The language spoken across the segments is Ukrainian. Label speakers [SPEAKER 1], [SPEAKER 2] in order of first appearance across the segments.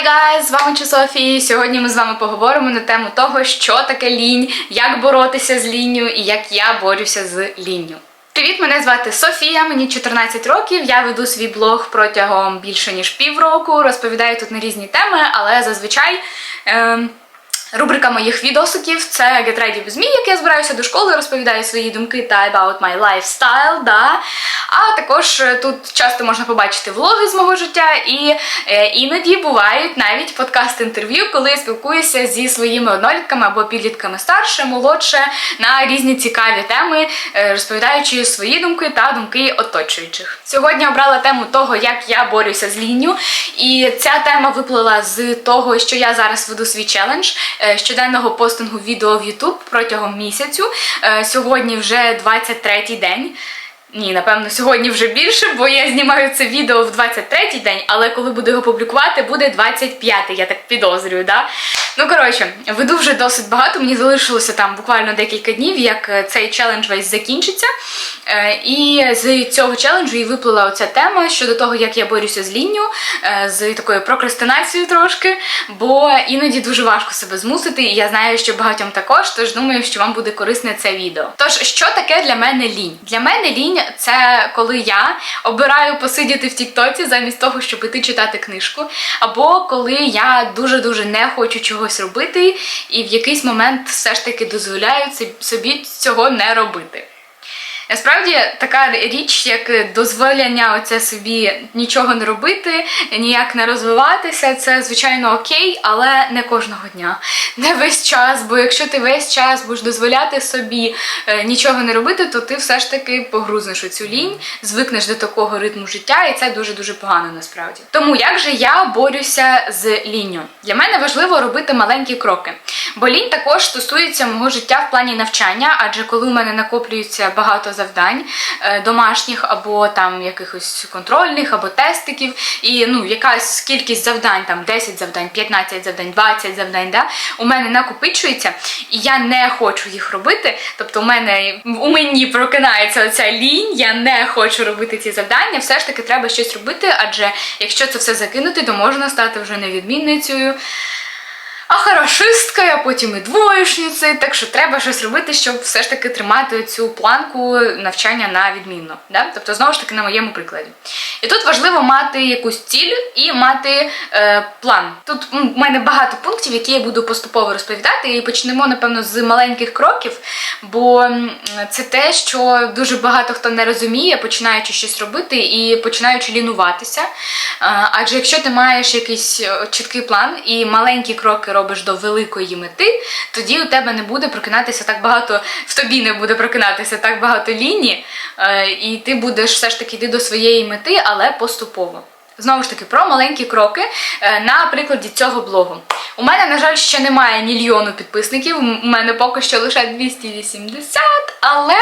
[SPEAKER 1] Hi guys! З вами Чу Софії. Сьогодні ми з вами поговоримо на тему того, що таке лінь, як боротися з лінню і як я борюся з лінню. Привіт, мене звати Софія, мені 14 років. Я веду свій блог протягом більше ніж півроку. Розповідаю тут на різні теми, але зазвичай. ем, Рубрика моїх відосиків це Get Ready with Me, як я збираюся до школи, розповідаю свої думки та about my lifestyle, да. А також е, тут часто можна побачити влоги з мого життя, і е, іноді бувають навіть подкаст-інтерв'ю, коли я спілкуюся зі своїми однолітками або підлітками старше, молодше на різні цікаві теми, е, розповідаючи свої думки та думки оточуючих. Сьогодні обрала тему того, як я борюся з лінню, і ця тема виплила з того, що я зараз веду свій челендж щоденного постингу відео в YouTube протягом місяцю. Е, Сьогодні вже 23-й день. Ні, напевно, сьогодні вже більше, бо я знімаю це відео в 23-й день, але коли буду його публікувати, буде 25-й, я так підозрюю, да? Ну, коротше, веду вже досить багато, мені залишилося там буквально декілька днів, як е, цей челендж весь закінчиться. Е, І з цього челенджу і виплила оця тема щодо того, як я борюся з лінню, е, з такою прокрастинацією трошки, бо іноді дуже важко себе змусити, і я знаю, що багатьом також, тож думаю, що вам буде корисне це відео. Тож, що таке для мене лінь? Для мене лінь це коли я обираю посидіти в Тіктоці замість того, щоб іти читати книжку, або коли я дуже-дуже не хочу чогось робити, і в якийсь момент все ж таки дозволяють собі цього не робити. Насправді така річ, як дозволяння оце собі нічого не робити, ніяк не розвиватися, це звичайно окей, але не кожного дня, не весь час. Бо якщо ти весь час будеш дозволяти собі е, нічого не робити, то ти все ж таки погрузнеш у цю лінь, звикнеш до такого ритму життя, і це дуже дуже погано насправді. Тому як же я борюся з лінню? Для мене важливо робити маленькі кроки, бо лінь також стосується мого життя в плані навчання, адже коли у мене накоплюється багато завдань е, домашніх або там якихось контрольних, або тестиків, і ну якась кількість завдань, там 10 завдань, 15 завдань, 20 завдань, да, у мене накопичується, і я не хочу їх робити. Тобто, у мене у мені прокинається оця лінь, я не хочу робити ці завдання. Все ж таки треба щось робити, адже якщо це все закинути, то можна стати вже невідмінницею а хорошистка, а потім і двоєшницею, так що треба щось робити, щоб все ж таки тримати цю планку навчання на відмінно. Да? Тобто, знову ж таки, на моєму прикладі. І тут важливо мати якусь ціль і мати е, план. Тут в мене багато пунктів, які я буду поступово розповідати, і почнемо, напевно, з маленьких кроків, бо це те, що дуже багато хто не розуміє, починаючи щось робити і починаючи лінуватися. Е, адже якщо ти маєш якийсь е, чіткий план і маленькі кроки робиш до великої мети, тоді у тебе не буде прокинатися так багато, в тобі не буде прокинатися так багато ліній, е, і ти будеш все ж таки йти до своєї мети, але поступово. Знову ж таки, про маленькі кроки е, на прикладі цього блогу. У мене, на жаль, ще немає мільйону підписників, у мене поки що лише 280, але,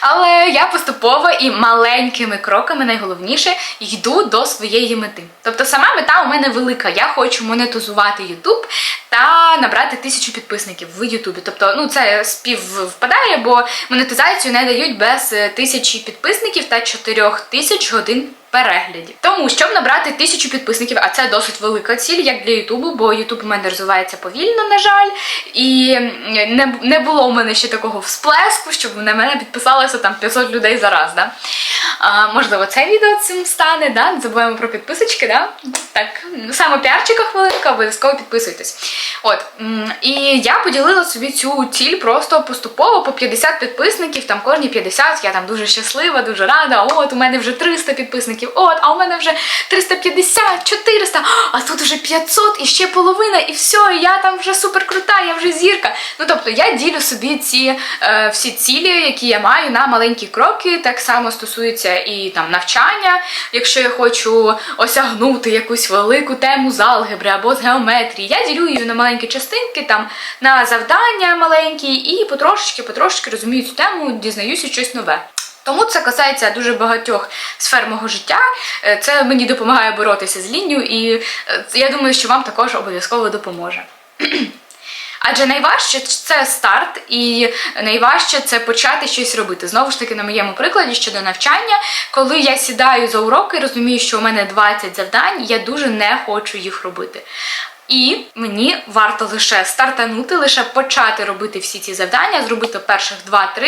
[SPEAKER 1] але я поступово і маленькими кроками, найголовніше, йду до своєї мети. Тобто сама мета у мене велика. Я хочу монетизувати YouTube та набрати тисячу підписників в Ютубі. Тобто, ну це співвпадає, бо монетизацію не дають без е, тисячі підписників та чотирьох тисяч годин переглядів. Тому, щоб набрати тисячу підписників, а це досить велика ціль, як для Ютубу, бо Ютуб у мене розвивається повільно, на жаль, і не, не було у мене ще такого всплеску, щоб на мене підписалося там 500 людей за раз. Да? А, можливо, це відео цим стане, да? не забуваємо про підписочки. Да? Так, саме піарчика хвилинка, обов'язково підписуйтесь. От, і я поділила собі цю ціль просто поступово по 50 підписників, там кожні 50, я там дуже щаслива, дуже рада. От у мене вже 300 підписників, от, а у мене вже 350, 400, а тут вже 500 і ще половина, і все, і я там вже супер крута, я вже зірка. Ну тобто я ділю собі ці е, всі цілі, які я маю на маленькі кроки. Так само стосується і там навчання. Якщо я хочу осягнути якусь велику тему з алгебри або з геометрії, я ділю її на маленькі частинки, там на завдання маленькі, і потрошечки-потрошечки розумію цю тему, дізнаюся щось нове. Тому це касається дуже багатьох сфер мого життя. Е, Це мені допомагає боротися з лінню, і е, я думаю, що вам також обов'язково допоможе. Адже найважче це старт, і найважче це почати щось робити. Знову ж таки, на моєму прикладі щодо навчання, коли я сідаю за уроки, розумію, що у мене 20 завдань, я дуже не хочу їх робити. І мені варто лише стартанути, лише почати робити всі ці завдання, зробити перших 2-3,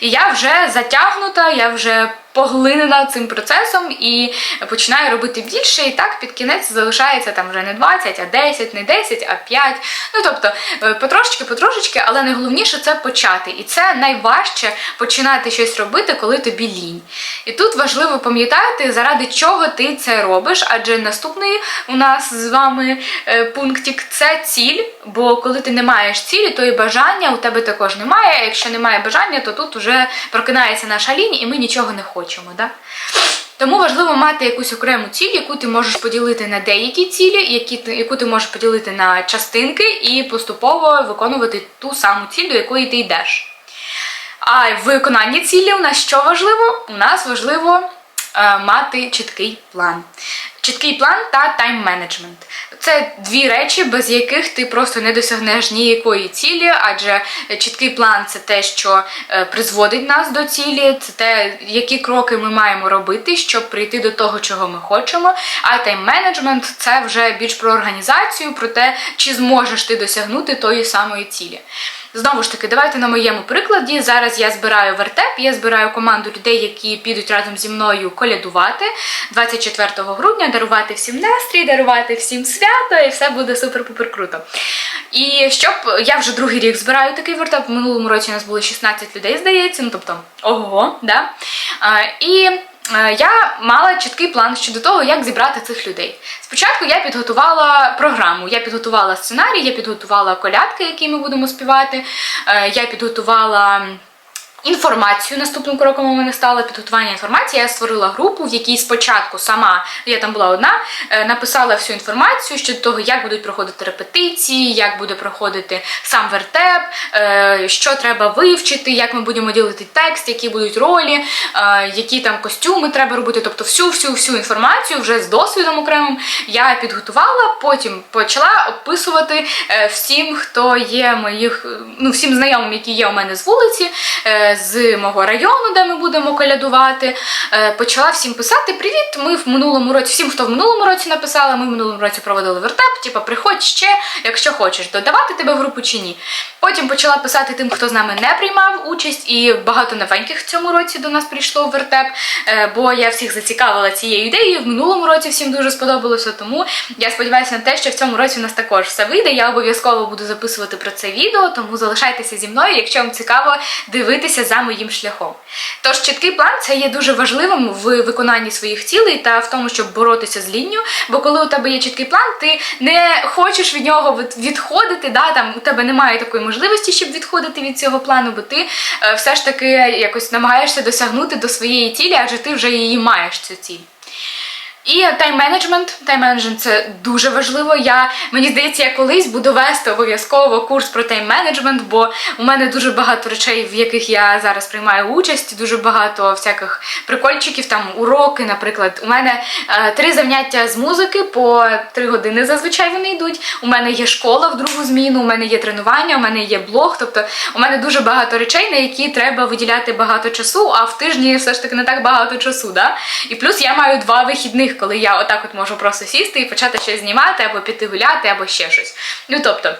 [SPEAKER 1] і я вже затягнута, я вже поглинена цим процесом і починаю робити більше. І так під кінець залишається там вже не 20, а 10, не 10, а 5. Ну тобто е, потрошечки, потрошечки, але найголовніше це почати. І це найважче починати щось робити, коли тобі лінь. І тут важливо пам'ятати, заради чого ти це робиш, адже наступний у нас з вами е, пунктик це ціль. Бо коли ти не маєш цілі, то і бажання у тебе також немає. Якщо немає бажання, то тут вже прокинається наша лінь, і ми нічого не хочемо. Да? Тому важливо мати якусь окрему ціль, яку ти можеш поділити на деякі цілі, які ти, яку ти можеш поділити на частинки і поступово виконувати ту саму ціль, до якої ти йдеш. А в виконанні цілі у нас що важливо? У нас важливо мати чіткий план. Чіткий план та тайм-менеджмент. Це дві речі, без яких ти просто не досягнеш ніякої цілі, адже чіткий план це те, що е, призводить нас до цілі, це те, які кроки ми маємо робити, щоб прийти до того, чого ми хочемо. А тайм-менеджмент це вже більш про організацію, про те, чи зможеш ти досягнути тої самої цілі. Знову ж таки, давайте на моєму прикладі. Зараз я збираю вертеп, я збираю команду людей, які підуть разом зі мною колядувати 24 грудня, дарувати всім настрій, дарувати всім свято, і все буде супер-пупер круто. І щоб я вже другий рік збираю такий вертеп. В минулому році у нас було 16 людей, здається, ну тобто ого, да. І я мала чіткий план щодо того, як зібрати цих людей. Спочатку я підготувала програму, я підготувала сценарій, я підготувала колядки, які ми будемо співати. е, Я підготувала. Інформацію наступним кроком у мене стало підготування інформації. Я створила групу, в якій спочатку сама я там була одна, е, написала всю інформацію щодо того, як будуть проходити репетиції, як буде проходити сам вертеп, е, що треба вивчити, як ми будемо ділити текст, які будуть ролі, е, які там костюми треба робити. Тобто всю всю всю інформацію вже з досвідом окремим я підготувала. Потім почала описувати всім, хто є моїх, ну всім знайомим, які є у мене з вулиці. З мого району, де ми будемо колядувати. Е, Почала всім писати Привіт! Ми в минулому році, всім, хто в минулому році написала, ми в минулому році проводили вертеп, типу, приходь ще, якщо хочеш, додавати тебе в групу чи ні. Потім почала писати тим, хто з нами не приймав участь, і багато новеньких в цьому році до нас прийшло в вертеп, е, бо я всіх зацікавила цією ідеєю. В минулому році всім дуже сподобалося, тому я сподіваюся на те, що в цьому році у нас також все вийде. Я обов'язково буду записувати про це відео, тому залишайтеся зі мною, якщо вам цікаво дивитися за моїм шляхом. Тож чіткий план це є дуже важливим в виконанні своїх цілей та в тому, щоб боротися з лінню. Бо коли у тебе є чіткий план, ти не хочеш від нього відходити. Да, там у тебе немає такої можливості, щоб відходити від цього плану, бо ти е, все ж таки якось намагаєшся досягнути до своєї цілі, адже ти вже її маєш цю ціль. І тайм-менеджмент. Тайм-менеджмент це дуже важливо. Я мені здається, я колись буду вести обов'язково курс про тайм-менеджмент, бо у мене дуже багато речей, в яких я зараз приймаю участь, дуже багато всяких прикольчиків, там уроки, наприклад. У мене е, три заняття з музики по три години зазвичай вони йдуть. У мене є школа в другу зміну, у мене є тренування, у мене є блог. Тобто у мене дуже багато речей, на які треба виділяти багато часу, а в тижні все ж таки не так багато часу. Да? І плюс я маю два вихідних, коли я отак от можу просто сісти і почати щось знімати, або піти гуляти, або ще щось. Ну тобто,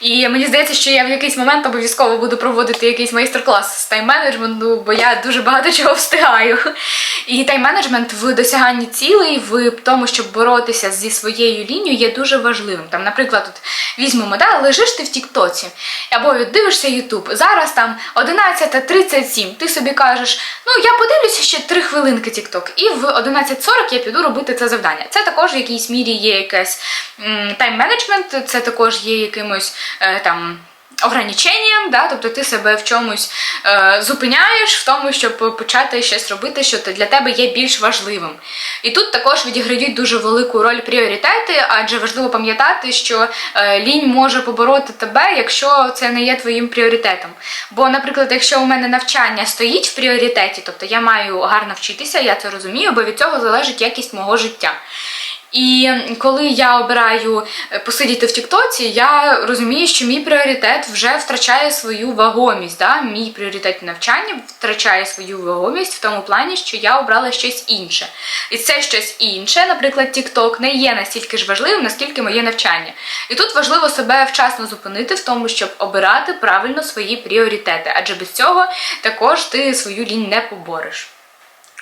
[SPEAKER 1] і мені здається, що я в якийсь момент обов'язково буду проводити якийсь майстер-клас з тайм-менеджменту, бо я дуже багато чого встигаю. І тайм-менеджмент в досяганні цілей, в тому, щоб боротися зі своєю лінією, є дуже важливим. Там, наприклад, от візьмемо, да, лежиш ти в Тіктоці, або дивишся Ютуб. Зараз там 11.37, ти собі кажеш, ну я подивлюся ще 3 хвилинки Тікток, і в 11.40 я піду робити це завдання. Це також в якійсь мірі є якесь тайм-менеджмент, це також є якимось е, там. Ограниченням, да? тобто ти себе в чомусь е, зупиняєш в тому, щоб почати щось робити, що для тебе є більш важливим. І тут також відіграють дуже велику роль пріоритети, адже важливо пам'ятати, що е, лінь може побороти тебе, якщо це не є твоїм пріоритетом. Бо, наприклад, якщо у мене навчання стоїть в пріоритеті, тобто я маю гарно вчитися, я це розумію, бо від цього залежить якість мого життя. І коли я обираю е, посидіти в Тіктоці, я розумію, що мій пріоритет вже втрачає свою вагомість. Да? Мій пріоритет навчання втрачає свою вагомість в тому плані, що я обрала щось інше. І це щось інше, наприклад, TikTok, не є настільки ж важливим, наскільки моє навчання. І тут важливо себе вчасно зупинити в тому, щоб обирати правильно свої пріоритети, адже без цього також ти свою лінь не побореш.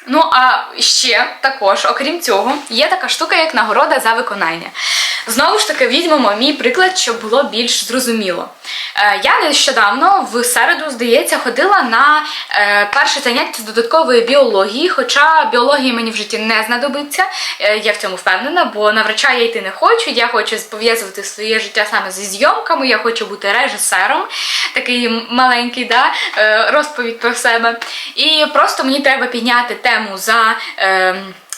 [SPEAKER 1] Ну а ще також, окрім цього, є така штука, як нагорода за виконання. Знову ж таки, візьмемо мій приклад, щоб було більш зрозуміло. Е, я нещодавно в середу, здається, ходила на е, перше заняття з додаткової біології, хоча біології мені в житті не знадобиться, е, я в цьому впевнена, бо на врача я йти не хочу. Я хочу пов'язувати своє життя саме зі зйомками, я хочу бути режисером, такий маленький да, розповідь про себе. І просто мені треба підняти тему за.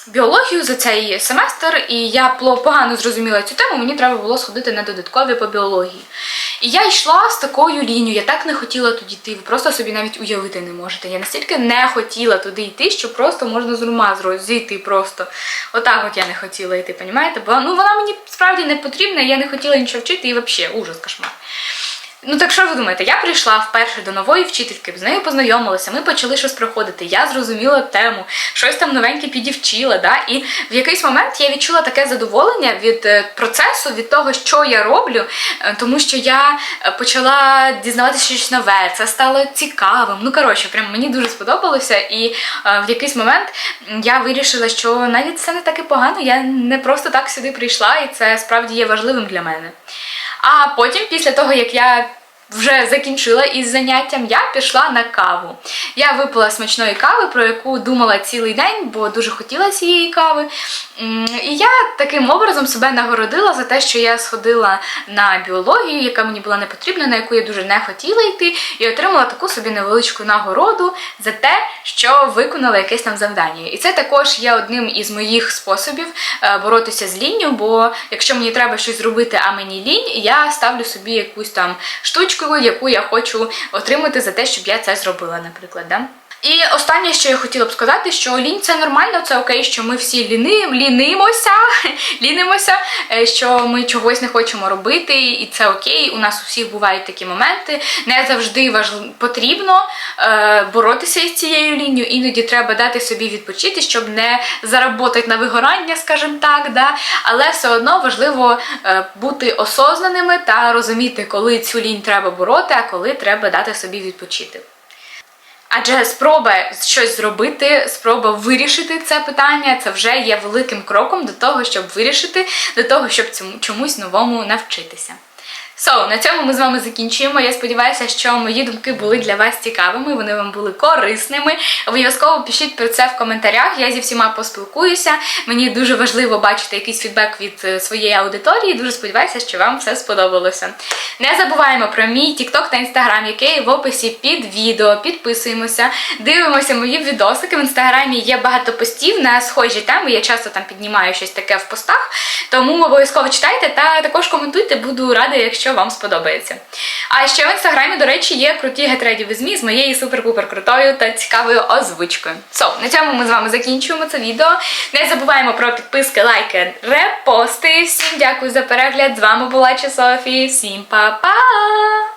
[SPEAKER 1] Біологію за цей семестр, і я погано зрозуміла цю тему, мені треба було сходити на додаткові по біології. І я йшла з такою лінією, я так не хотіла туди йти, ви просто собі навіть уявити не можете. Я настільки не хотіла туди йти, що просто можна з рума зійти просто. Отак от я не хотіла йти, понімаєте? Бо ну, вона мені справді не потрібна, я не хотіла нічого вчити і взагалі ужас кошмар. Ну так що ви думаєте? Я прийшла вперше до нової вчительки, з нею познайомилася, ми почали щось проходити. Я зрозуміла тему, щось там новеньке підівчила. Да? І в якийсь момент я відчула таке задоволення від е, процесу, від того, що я роблю, е, тому що я е, почала дізнаватися щось нове, це стало цікавим. Ну коротше, прям мені дуже сподобалося, і в якийсь момент я вирішила, що навіть це не так і погано. Я не просто так сюди прийшла, і це справді є важливим для мене. А потім, після того, як я вже закінчила із заняттям, я пішла на каву. Я випила смачної кави, про яку думала цілий день, бо дуже хотіла цієї кави. І я таким образом себе нагородила за те, що я сходила на біологію, яка мені була не потрібна, на яку я дуже не хотіла йти, і отримала таку собі невеличку нагороду за те, що виконала якесь там завдання. І це також є одним із моїх способів е, боротися з лінню, бо якщо мені треба щось зробити, а мені лінь, я ставлю собі якусь там штучку, яку я хочу отримати за те, щоб я це зробила, наприклад. Да? І останнє, що я хотіла б сказати, що лінь це нормально, це окей, що ми всі ліни, лінимося, лінимося, е, що ми чогось не хочемо робити, і це окей. У нас у всіх бувають такі моменти. Не завжди важ... потрібно е, боротися із цією лінію. Іноді треба дати собі відпочити, щоб не заработати на вигорання, скажімо так. Да? Але все одно важливо е, бути осознаними та розуміти, коли цю лінь треба бороти, а коли треба дати собі відпочити. Адже спроба щось зробити, спроба вирішити це питання, це вже є великим кроком до того, щоб вирішити, до того, щоб цьому чомусь новому навчитися. So, на цьому ми з вами закінчуємо. Я сподіваюся, що мої думки були для вас цікавими, вони вам були корисними. Обов'язково пишіть про це в коментарях. Я зі всіма поспілкуюся. Мені дуже важливо бачити якийсь фідбек від е, своєї аудиторії. Дуже сподіваюся, що вам все сподобалося. Не забуваємо про мій TikTok та Instagram, який в описі під відео. Підписуємося, дивимося мої відосики. В інстаграмі є багато постів на схожі теми. Я часто там піднімаю щось таке в постах. Тому обов'язково читайте та також коментуйте. Буду рада, якщо вам сподобається. А ще в інстаграмі, до речі, є круті гетредіві змі з моєю супер-пупер крутою та цікавою озвучкою. So, на цьому ми з вами закінчуємо це відео. Не забуваємо про підписки, лайки, репости. Всім дякую за перегляд. З вами була Чи Софі. Всім па-па!